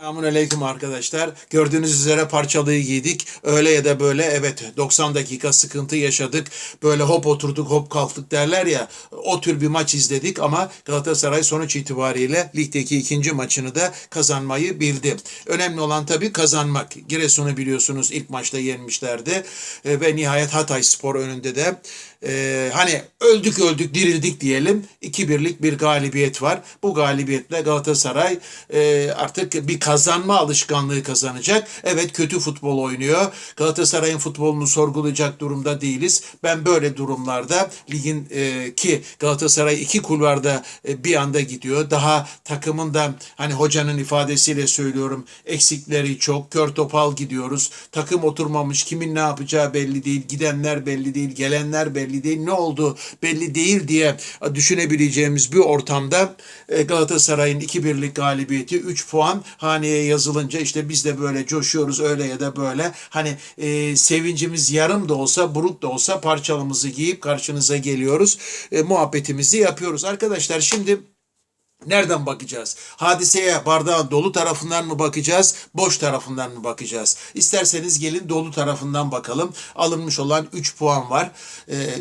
Selamun Aleyküm arkadaşlar. Gördüğünüz üzere parçalıyı giydik. Öyle ya da böyle evet 90 dakika sıkıntı yaşadık. Böyle hop oturduk hop kalktık derler ya. O tür bir maç izledik ama Galatasaray sonuç itibariyle ligdeki ikinci maçını da kazanmayı bildi. Önemli olan tabii kazanmak. Giresun'u biliyorsunuz ilk maçta yenmişlerdi. E, ve nihayet Hatay Spor önünde de e, hani öldük öldük dirildik diyelim. 2-1'lik bir galibiyet var. Bu galibiyetle Galatasaray e, artık bir kazanma alışkanlığı kazanacak. Evet kötü futbol oynuyor. Galatasaray'ın futbolunu sorgulayacak durumda değiliz. Ben böyle durumlarda ligin e, ki Galatasaray iki kulvarda e, bir anda gidiyor. Daha takımın da hani hocanın ifadesiyle söylüyorum eksikleri çok. Kör topal gidiyoruz. Takım oturmamış. Kimin ne yapacağı belli değil. Gidenler belli değil. Gelenler belli değil. Ne oldu belli değil diye düşünebileceğimiz bir ortamda e, Galatasaray'ın 2-1'lik galibiyeti 3 puan haneye yazılınca işte biz de böyle coşuyoruz öyle ya da böyle. Hani e, sevincimiz yarım da olsa buruk da olsa parçalımızı giyip karşınıza geliyoruz. E, muhabbetimizi yapıyoruz. Arkadaşlar şimdi Nereden bakacağız? Hadiseye bardağın dolu tarafından mı bakacağız, boş tarafından mı bakacağız? İsterseniz gelin dolu tarafından bakalım. Alınmış olan 3 puan var.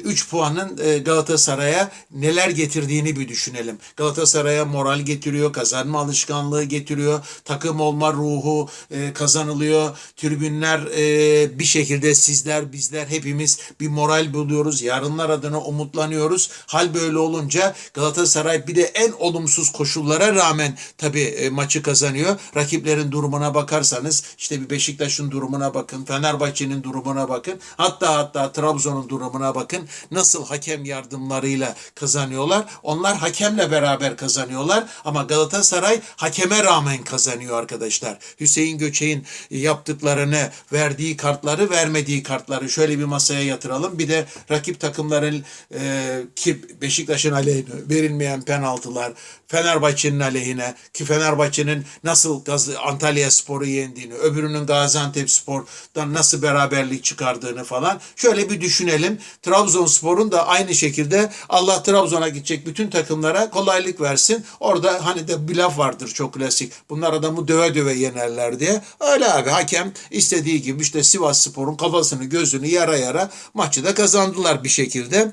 3 puanın e, Galatasaray'a neler getirdiğini bir düşünelim. Galatasaray'a moral getiriyor, kazanma alışkanlığı getiriyor, takım olma ruhu e, kazanılıyor. Tribünler e, bir şekilde sizler, bizler hepimiz bir moral buluyoruz. Yarınlar adına umutlanıyoruz. Hal böyle olunca Galatasaray bir de en olumsuz koşullara rağmen tabii e, maçı kazanıyor. Rakiplerin durumuna bakarsanız işte bir Beşiktaş'ın durumuna bakın, Fenerbahçe'nin durumuna bakın. Hatta hatta Trabzon'un durumuna bakın. Nasıl hakem yardımlarıyla kazanıyorlar. Onlar hakemle beraber kazanıyorlar ama Galatasaray hakeme rağmen kazanıyor arkadaşlar. Hüseyin Göçek'in yaptıklarını, verdiği kartları, vermediği kartları şöyle bir masaya yatıralım. Bir de rakip takımların e, ki Beşiktaş'ın aleyhine verilmeyen penaltılar, Fenerbahçe'nin aleyhine ki Fenerbahçe'nin nasıl Antalya Spor'u yendiğini, öbürünün Gaziantep Spor'dan nasıl beraberlik çıkardığını falan şöyle bir düşünelim. Trabzonspor'un da aynı şekilde Allah Trabzon'a gidecek bütün takımlara kolaylık versin. Orada hani de bir laf vardır çok klasik. Bunlar adamı döve döve yenerler diye. Öyle abi hakem istediği gibi işte Sivas Spor'un kafasını gözünü yara yara maçı da kazandılar bir şekilde.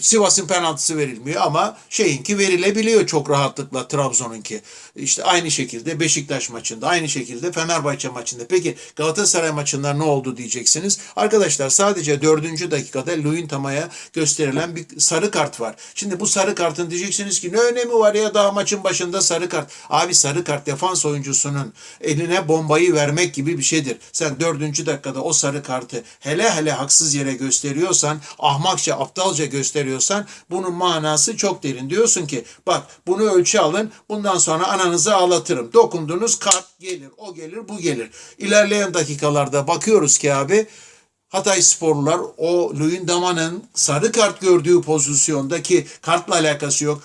Sivas'ın penaltısı verilmiyor ama şeyinki verilebiliyor çok rahatlıkla Trabzon'unki. İşte aynı şekilde Beşiktaş maçında, aynı şekilde Fenerbahçe maçında. Peki Galatasaray maçında ne oldu diyeceksiniz. Arkadaşlar sadece dördüncü dakikada Luintama'ya gösterilen bir sarı kart var. Şimdi bu sarı kartın diyeceksiniz ki ne önemi var ya daha maçın başında sarı kart. Abi sarı kart defans oyuncusunun eline bombayı vermek gibi bir şeydir. Sen dördüncü dakikada o sarı kartı hele hele haksız yere gösteriyorsan, ahmakça, aptalca gösteriyorsan bunun manası çok derin. Diyorsun ki bak bunu ölçü alın bundan sonra ananızı ağlatırım. Dokundunuz kart gelir, o gelir, bu gelir. İlerleyen dakikalarda bakıyoruz ki abi Hatay sporlular o Luyendama'nın sarı kart gördüğü pozisyondaki kartla alakası yok.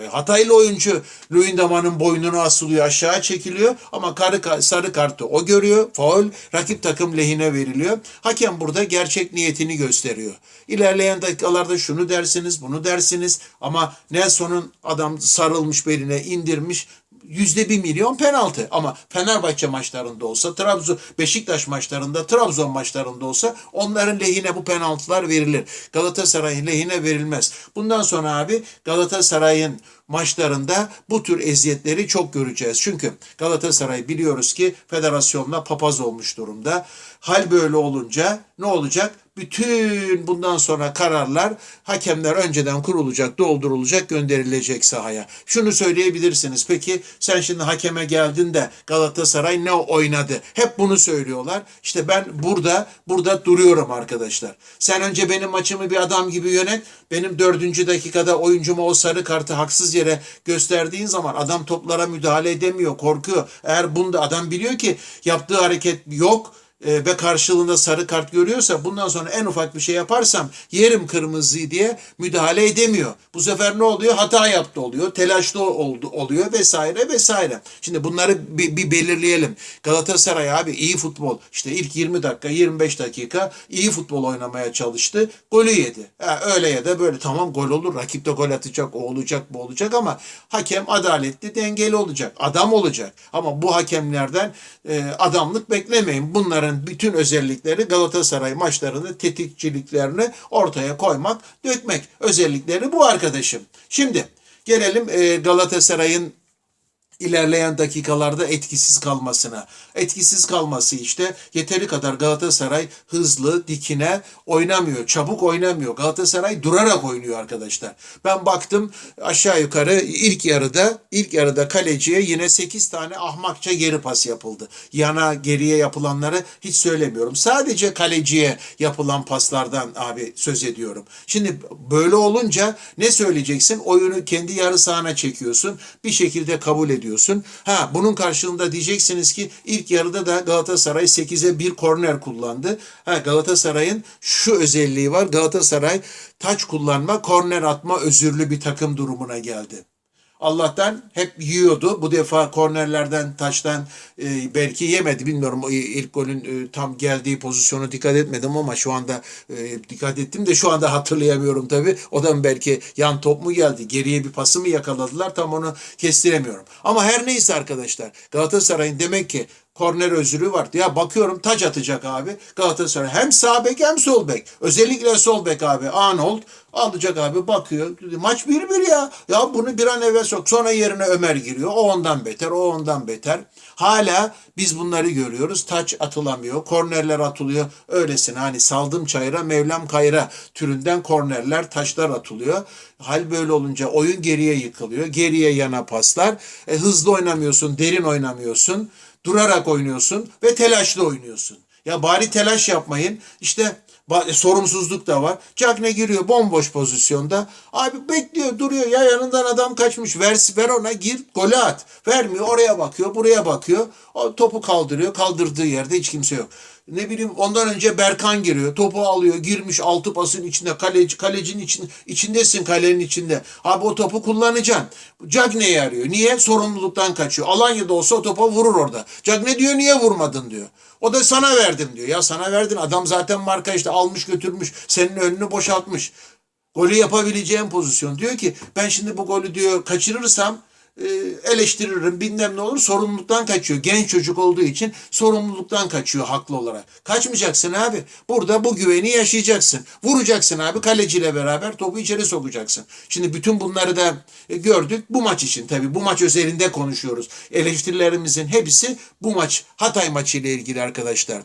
E, Hataylı oyuncu Luyendama'nın boynunu asılıyor aşağı çekiliyor ama karı, sarı kartı o görüyor. Faul rakip takım lehine veriliyor. Hakem burada gerçek niyetini gösteriyor. İlerleyen dakikalarda şunu dersiniz bunu dersiniz ama Nelson'un adam sarılmış beline indirmiş yüzde bir milyon penaltı. Ama Fenerbahçe maçlarında olsa, Trabzon, Beşiktaş maçlarında, Trabzon maçlarında olsa onların lehine bu penaltılar verilir. Galatasaray'ın lehine verilmez. Bundan sonra abi Galatasaray'ın maçlarında bu tür eziyetleri çok göreceğiz. Çünkü Galatasaray biliyoruz ki federasyonla papaz olmuş durumda. Hal böyle olunca ne olacak? Bütün bundan sonra kararlar hakemler önceden kurulacak, doldurulacak, gönderilecek sahaya. Şunu söyleyebilirsiniz. Peki sen şimdi hakeme geldin de Galatasaray ne oynadı? Hep bunu söylüyorlar. İşte ben burada burada duruyorum arkadaşlar. Sen önce benim maçımı bir adam gibi yönet. Benim dördüncü dakikada oyuncuma o sarı kartı haksız yere gösterdiğin zaman adam toplara müdahale edemiyor, korkuyor. Eğer bunda adam biliyor ki yaptığı hareket yok e, ve karşılığında sarı kart görüyorsa bundan sonra en ufak bir şey yaparsam yerim kırmızıyı diye müdahale edemiyor. Bu sefer ne oluyor? Hata yaptı oluyor, telaşlı oldu oluyor vesaire vesaire. Şimdi bunları bir, bir belirleyelim. Galatasaray abi iyi futbol. İşte ilk 20 dakika, 25 dakika iyi futbol oynamaya çalıştı. Golü yedi. Ha, öyle ya da böyle tamam gol olur. Rakip de gol atacak, o olacak, bu olacak ama hakem adaletli, dengeli olacak. Adam olacak. Ama bu hakemlerden e, adamlık beklemeyin. Bunların bütün özellikleri Galatasaray maçlarında tetikçiliklerini ortaya koymak, dökmek. Özellikleri bu arkadaşım. Şimdi gelelim e, Galatasaray'ın ilerleyen dakikalarda etkisiz kalmasına. Etkisiz kalması işte yeteri kadar Galatasaray hızlı, dikine oynamıyor. Çabuk oynamıyor. Galatasaray durarak oynuyor arkadaşlar. Ben baktım aşağı yukarı ilk yarıda ilk yarıda kaleciye yine 8 tane ahmakça geri pas yapıldı. Yana geriye yapılanları hiç söylemiyorum. Sadece kaleciye yapılan paslardan abi söz ediyorum. Şimdi böyle olunca ne söyleyeceksin? Oyunu kendi yarı sahana çekiyorsun. Bir şekilde kabul ediyorsun. Ha bunun karşılığında diyeceksiniz ki ilk yarıda da Galatasaray 8'e 1 korner kullandı. Ha Galatasaray'ın şu özelliği var. Galatasaray taç kullanma, korner atma özürlü bir takım durumuna geldi. Allah'tan hep yiyordu. Bu defa kornerlerden, taştan e, belki yemedi. Bilmiyorum ilk golün e, tam geldiği pozisyonu dikkat etmedim ama şu anda e, dikkat ettim de şu anda hatırlayamıyorum tabii. O da belki yan top mu geldi, geriye bir pası mı yakaladılar tam onu kestiremiyorum. Ama her neyse arkadaşlar Galatasaray'ın demek ki korner özürü var. Ya bakıyorum taç atacak abi Galatasaray. Hem sağ bek hem sol bek. Özellikle sol bek abi Arnold alacak abi bakıyor. Maç 1-1 ya. Ya bunu bir an evvel sok. Sonra yerine Ömer giriyor. O ondan beter, o ondan beter. Hala biz bunları görüyoruz. Taç atılamıyor. Kornerler atılıyor. Öylesine hani saldım çayıra Mevlam kayra türünden kornerler, taşlar atılıyor. Hal böyle olunca oyun geriye yıkılıyor. Geriye yana paslar. E, hızlı oynamıyorsun, derin oynamıyorsun durarak oynuyorsun ve telaşlı oynuyorsun. Ya bari telaş yapmayın. İşte ba- sorumsuzluk da var. Cagne giriyor bomboş pozisyonda. Abi bekliyor duruyor ya yanından adam kaçmış. Ver, ver ona gir golü at. Vermiyor oraya bakıyor buraya bakıyor. O topu kaldırıyor. Kaldırdığı yerde hiç kimse yok. Ne bileyim ondan önce Berkan giriyor. Topu alıyor. Girmiş altı pasın içinde. Kaleci, kalecinin içinde, içindesin kalenin içinde. Abi o topu kullanacaksın. Cagney'i arıyor. Niye? Sorumluluktan kaçıyor. Alanya'da olsa o topa vurur orada. Cagne diyor niye vurmadın diyor. O da sana verdim diyor. Ya sana verdin adam zaten marka işte almış götürmüş. Senin önünü boşaltmış. Golü yapabileceğin pozisyon. Diyor ki ben şimdi bu golü diyor kaçırırsam eleştiririm bilmem ne olur sorumluluktan kaçıyor. Genç çocuk olduğu için sorumluluktan kaçıyor haklı olarak. Kaçmayacaksın abi. Burada bu güveni yaşayacaksın. Vuracaksın abi kaleciyle beraber topu içeri sokacaksın. Şimdi bütün bunları da e, gördük bu maç için tabii bu maç özelinde konuşuyoruz. Eleştirilerimizin hepsi bu maç Hatay maçı ile ilgili arkadaşlar.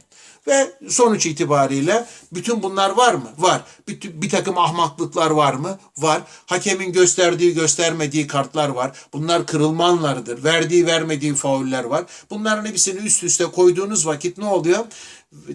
Ve sonuç itibariyle bütün bunlar var mı? Var. Bir, bir takım ahmaklıklar var mı? Var. Hakemin gösterdiği göstermediği kartlar var. Bunlar kırılma anlarıdır. Verdiği vermediği fauller var. Bunların hepsini üst üste koyduğunuz vakit ne oluyor?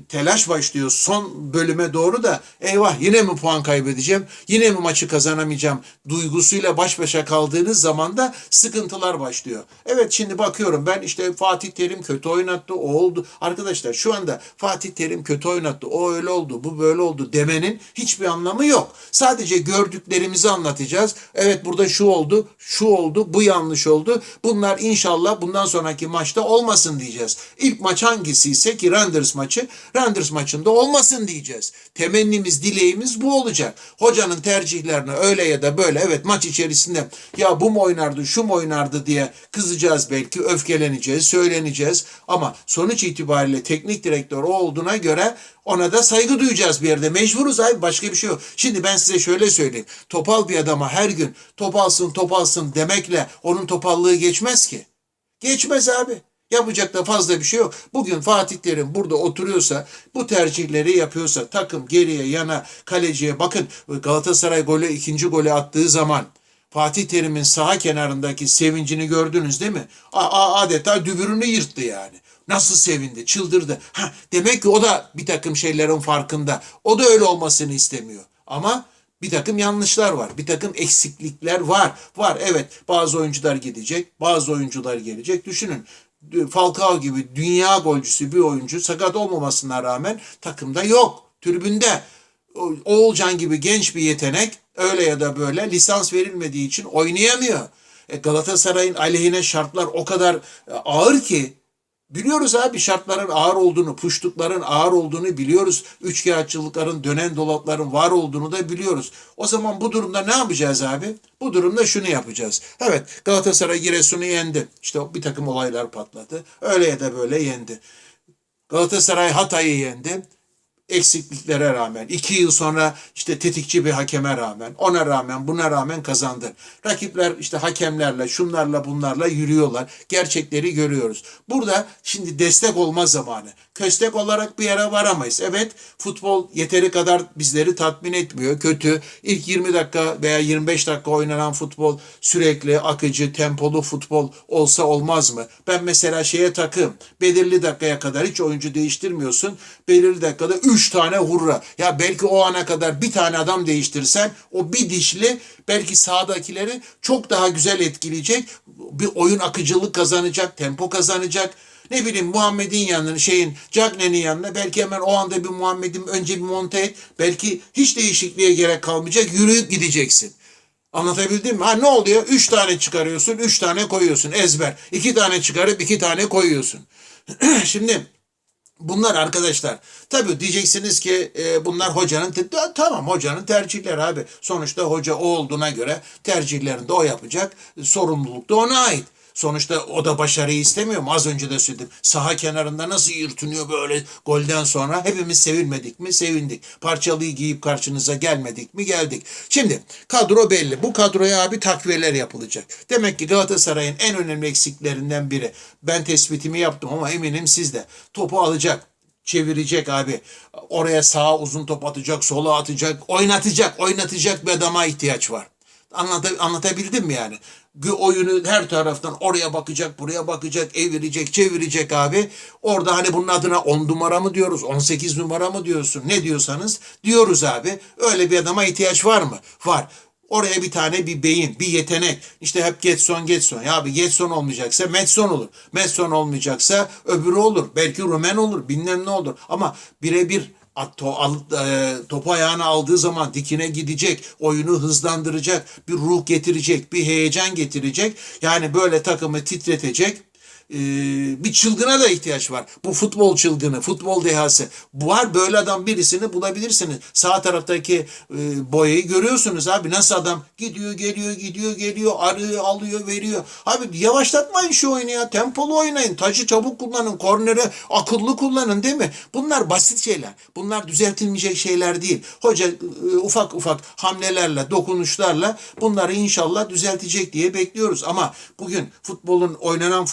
Telaş başlıyor son bölüme doğru da eyvah yine mi puan kaybedeceğim? Yine mi maçı kazanamayacağım? Duygusuyla baş başa kaldığınız zaman da sıkıntılar başlıyor. Evet şimdi bakıyorum ben işte Fatih Terim kötü oynattı o oldu. Arkadaşlar şu anda Fatih Terim kötü oynattı o öyle oldu bu böyle oldu demenin hiçbir anlamı yok. Sadece gördüklerimizi anlatacağız. Evet burada şu oldu şu oldu bu yanlış oldu. Bunlar inşallah bundan sonraki maçta olmasın diyeceğiz. İlk maç hangisi ise ki Randers maçı Randers maçında olmasın diyeceğiz. Temennimiz, dileğimiz bu olacak. Hocanın tercihlerine öyle ya da böyle evet maç içerisinde ya bu mu oynardı, şu mu oynardı diye kızacağız belki, öfkeleneceğiz, söyleneceğiz. Ama sonuç itibariyle teknik direktör olduğuna göre ona da saygı duyacağız bir yerde. Mecburuz abi başka bir şey yok. Şimdi ben size şöyle söyleyeyim. Topal bir adama her gün top alsın top alsın demekle onun topallığı geçmez ki. Geçmez abi. Yapacak da fazla bir şey yok. Bugün Fatih Terim burada oturuyorsa, bu tercihleri yapıyorsa, takım geriye yana kaleciye bakın Galatasaray golü ikinci golü attığı zaman Fatih Terim'in saha kenarındaki sevincini gördünüz değil mi? A- adeta dübürünü yırttı yani. Nasıl sevindi, çıldırdı. Ha, demek ki o da bir takım şeylerin farkında. O da öyle olmasını istemiyor. Ama bir takım yanlışlar var. Bir takım eksiklikler var. Var evet bazı oyuncular gidecek, bazı oyuncular gelecek. Düşünün Falcao gibi dünya golcüsü bir oyuncu sakat olmamasına rağmen takımda yok. Tribünde. Oğulcan gibi genç bir yetenek öyle ya da böyle lisans verilmediği için oynayamıyor. E Galatasaray'ın aleyhine şartlar o kadar e, ağır ki Biliyoruz abi şartların ağır olduğunu, puştukların ağır olduğunu biliyoruz. Üçkağıtçılıkların, dönen dolapların var olduğunu da biliyoruz. O zaman bu durumda ne yapacağız abi? Bu durumda şunu yapacağız. Evet Galatasaray Giresun'u yendi. İşte bir takım olaylar patladı. Öyle ya da böyle yendi. Galatasaray Hatay'ı yendi. Eksikliklere rağmen, iki yıl sonra işte tetikçi bir hakeme rağmen, ona rağmen, buna rağmen kazandı. Rakipler işte hakemlerle, şunlarla bunlarla yürüyorlar. Gerçekleri görüyoruz. Burada şimdi destek olma zamanı. Köstek olarak bir yere varamayız. Evet futbol yeteri kadar bizleri tatmin etmiyor. Kötü. İlk 20 dakika veya 25 dakika oynanan futbol sürekli akıcı, tempolu futbol olsa olmaz mı? Ben mesela şeye takım. Belirli dakikaya kadar hiç oyuncu değiştirmiyorsun. Belirli dakikada 3 tane hurra. Ya belki o ana kadar bir tane adam değiştirsen o bir dişli belki sahadakileri çok daha güzel etkileyecek. Bir oyun akıcılık kazanacak, tempo kazanacak. Ne bileyim Muhammed'in yanına şeyin Cagney'in yanına belki hemen o anda bir Muhammed'in önce bir monte et. Belki hiç değişikliğe gerek kalmayacak. Yürüyüp gideceksin. Anlatabildim mi? Ha ne oluyor? Üç tane çıkarıyorsun, üç tane koyuyorsun. Ezber. İki tane çıkarıp iki tane koyuyorsun. Şimdi Bunlar arkadaşlar tabii diyeceksiniz ki e, bunlar hocanın tamam hocanın tercihleri abi. Sonuçta hoca o olduğuna göre tercihlerini de o yapacak. Sorumluluk da ona ait. Sonuçta o da başarıyı istemiyor mu? Az önce de söyledim. Saha kenarında nasıl yırtınıyor böyle golden sonra. Hepimiz sevinmedik mi? Sevindik. Parçalıyı giyip karşınıza gelmedik mi? Geldik. Şimdi kadro belli. Bu kadroya abi takviyeler yapılacak. Demek ki Galatasaray'ın en önemli eksiklerinden biri. Ben tespitimi yaptım ama eminim siz de. Topu alacak çevirecek abi. Oraya sağa uzun top atacak, sola atacak, oynatacak, oynatacak bir adama ihtiyaç var. Anlata, anlatabildim mi yani? Oyunu her taraftan oraya bakacak, buraya bakacak, evirecek, çevirecek abi. Orada hani bunun adına 10 numara mı diyoruz, 18 numara mı diyorsun, ne diyorsanız diyoruz abi. Öyle bir adama ihtiyaç var mı? Var. Oraya bir tane bir beyin, bir yetenek. İşte hep Getson, Getson. Ya abi Getson olmayacaksa Metson olur. Metson olmayacaksa öbürü olur. Belki Rumen olur, bilmem ne olur. Ama birebir to- al- e, topu ayağına aldığı zaman dikine gidecek, oyunu hızlandıracak, bir ruh getirecek, bir heyecan getirecek. Yani böyle takımı titretecek e, bir çılgına da ihtiyaç var. Bu futbol çılgını, futbol dehası. Var böyle adam birisini bulabilirsiniz. Sağ taraftaki e, boyayı görüyorsunuz abi. Nasıl adam gidiyor, geliyor, gidiyor, geliyor, arıyor, alıyor, veriyor. Abi yavaşlatmayın şu oyunu ya. Tempolu oynayın. Taşı çabuk kullanın. Korneri akıllı kullanın değil mi? Bunlar basit şeyler. Bunlar düzeltilmeyecek şeyler değil. Hoca e, ufak ufak hamlelerle, dokunuşlarla bunları inşallah düzeltecek diye bekliyoruz. Ama bugün futbolun, oynanan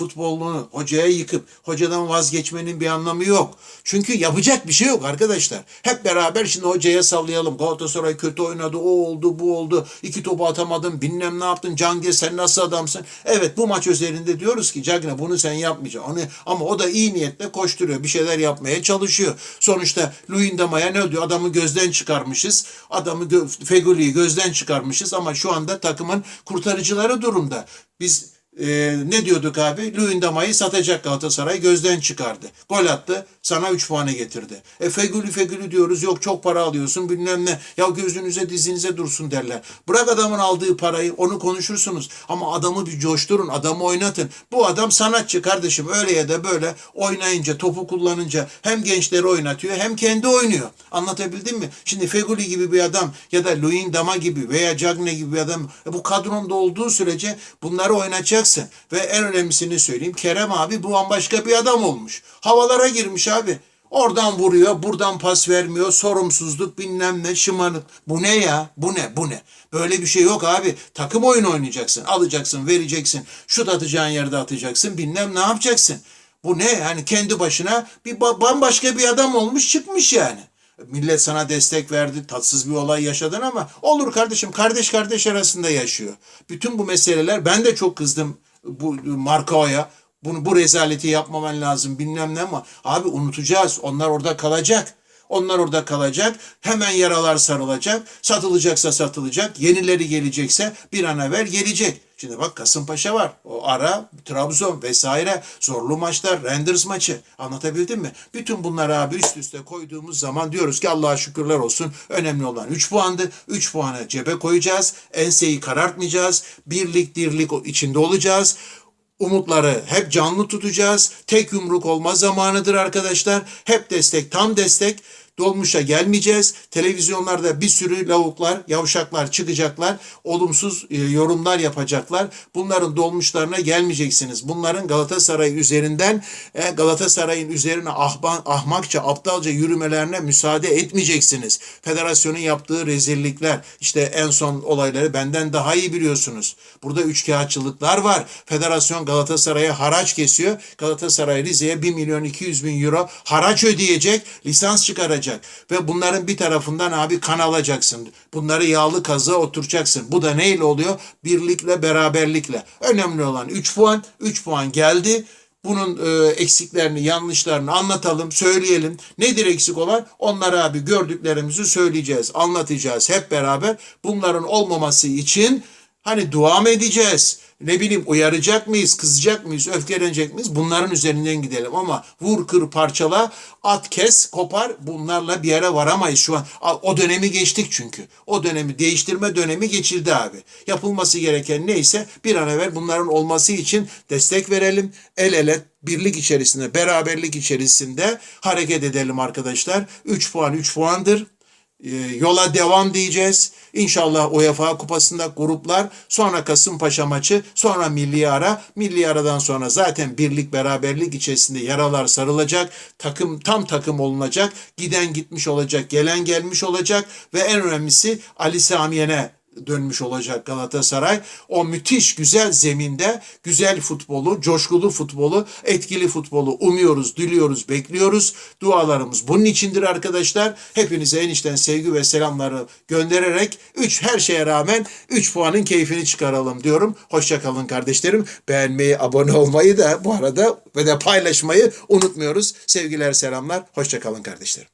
futbolunu hocaya yıkıp hocadan vazgeçmenin bir anlamı yok. Çünkü yapacak bir şey yok arkadaşlar. Hep beraber şimdi hocaya sallayalım. Galatasaray kötü oynadı, o oldu, bu oldu. İki topu atamadın, bilmem ne yaptın. Cange sen nasıl adamsın? Evet bu maç üzerinde diyoruz ki Cagne bunu sen yapmayacaksın. Onu, ama o da iyi niyetle koşturuyor. Bir şeyler yapmaya çalışıyor. Sonuçta Luyendama'ya ne diyor? Adamı gözden çıkarmışız. Adamı gö- Fegoli'yi gözden çıkarmışız ama şu anda takımın kurtarıcıları durumda. Biz e, ne diyorduk abi? Luyendama'yı satacak Galatasaray gözden çıkardı. Gol attı. Sana 3 puanı getirdi. E Fegülü Fegülü diyoruz. Yok çok para alıyorsun bilmem ne. Ya gözünüze dizinize dursun derler. Bırak adamın aldığı parayı onu konuşursunuz. Ama adamı bir coşturun. Adamı oynatın. Bu adam sanatçı kardeşim. Öyle ya da böyle oynayınca topu kullanınca hem gençleri oynatıyor hem kendi oynuyor. Anlatabildim mi? Şimdi Feguli gibi bir adam ya da Luyendama gibi veya Cagne gibi bir adam e, bu kadronda olduğu sürece bunları oynatacaksın. Ve en önemlisini söyleyeyim. Kerem abi bu bambaşka bir adam olmuş. Havalara girmiş abi. Oradan vuruyor, buradan pas vermiyor, sorumsuzluk bilmem ne, şımarık. Bu ne ya? Bu ne? Bu ne? Böyle bir şey yok abi. Takım oyunu oynayacaksın. Alacaksın, vereceksin. Şut atacağın yerde atacaksın. Bilmem ne yapacaksın. Bu ne? Yani kendi başına bir ba- bambaşka bir adam olmuş çıkmış yani. Millet sana destek verdi, tatsız bir olay yaşadın ama olur kardeşim, kardeş kardeş arasında yaşıyor. Bütün bu meseleler, ben de çok kızdım bu Markao'ya. Bunu bu rezaleti yapmaman lazım bilmem ne ama abi unutacağız. Onlar orada kalacak. Onlar orada kalacak. Hemen yaralar sarılacak. Satılacaksa satılacak. Yenileri gelecekse bir an evvel gelecek. Şimdi bak Kasımpaşa var. O ara Trabzon vesaire zorlu maçlar, Renders maçı. Anlatabildim mi? Bütün bunları abi üst üste koyduğumuz zaman diyoruz ki Allah'a şükürler olsun. Önemli olan 3 puandı. 3 puanı cebe koyacağız. Enseyi karartmayacağız. Birlik dirlik içinde olacağız. Umutları hep canlı tutacağız. Tek yumruk olma zamanıdır arkadaşlar. Hep destek, tam destek. Dolmuşa gelmeyeceğiz. Televizyonlarda bir sürü lavuklar, yavşaklar çıkacaklar. Olumsuz e, yorumlar yapacaklar. Bunların dolmuşlarına gelmeyeceksiniz. Bunların Galatasaray üzerinden e, Galatasaray'ın üzerine ahban, ahmakça, aptalca yürümelerine müsaade etmeyeceksiniz. Federasyonun yaptığı rezillikler, işte en son olayları benden daha iyi biliyorsunuz. Burada üçkağıtçılıklar var. Federasyon Galatasaray'a haraç kesiyor. Galatasaray Rize'ye 1 milyon 200 bin euro haraç ödeyecek, lisans çıkaracak. Ve bunların bir tarafından abi kan alacaksın. Bunları yağlı kazığa oturacaksın. Bu da neyle oluyor? Birlikle, beraberlikle. Önemli olan 3 puan. 3 puan geldi. Bunun e, eksiklerini, yanlışlarını anlatalım, söyleyelim. Nedir eksik olan? Onlara abi gördüklerimizi söyleyeceğiz, anlatacağız hep beraber. Bunların olmaması için hani dua mı edeceğiz? Ne bileyim uyaracak mıyız, kızacak mıyız, öfkelenecek miyiz? Bunların üzerinden gidelim ama vur kır parçala, at kes, kopar bunlarla bir yere varamayız şu an. O dönemi geçtik çünkü. O dönemi değiştirme dönemi geçildi abi. Yapılması gereken neyse bir an evvel bunların olması için destek verelim. El ele birlik içerisinde, beraberlik içerisinde hareket edelim arkadaşlar. 3 puan 3 puandır. Ee, yola devam diyeceğiz. İnşallah UEFA kupasında gruplar, sonra Kasımpaşa maçı, sonra milli ara. Milli aradan sonra zaten birlik beraberlik içerisinde yaralar sarılacak. Takım tam takım olunacak. Giden gitmiş olacak, gelen gelmiş olacak ve en önemlisi Ali Sami Yen'e dönmüş olacak Galatasaray. O müthiş güzel zeminde güzel futbolu, coşkulu futbolu, etkili futbolu umuyoruz, diliyoruz, bekliyoruz. Dualarımız bunun içindir arkadaşlar. Hepinize en içten sevgi ve selamları göndererek 3 her şeye rağmen 3 puanın keyfini çıkaralım diyorum. Hoşça kalın kardeşlerim. Beğenmeyi, abone olmayı da bu arada ve de paylaşmayı unutmuyoruz. Sevgiler, selamlar. Hoşça kalın kardeşlerim.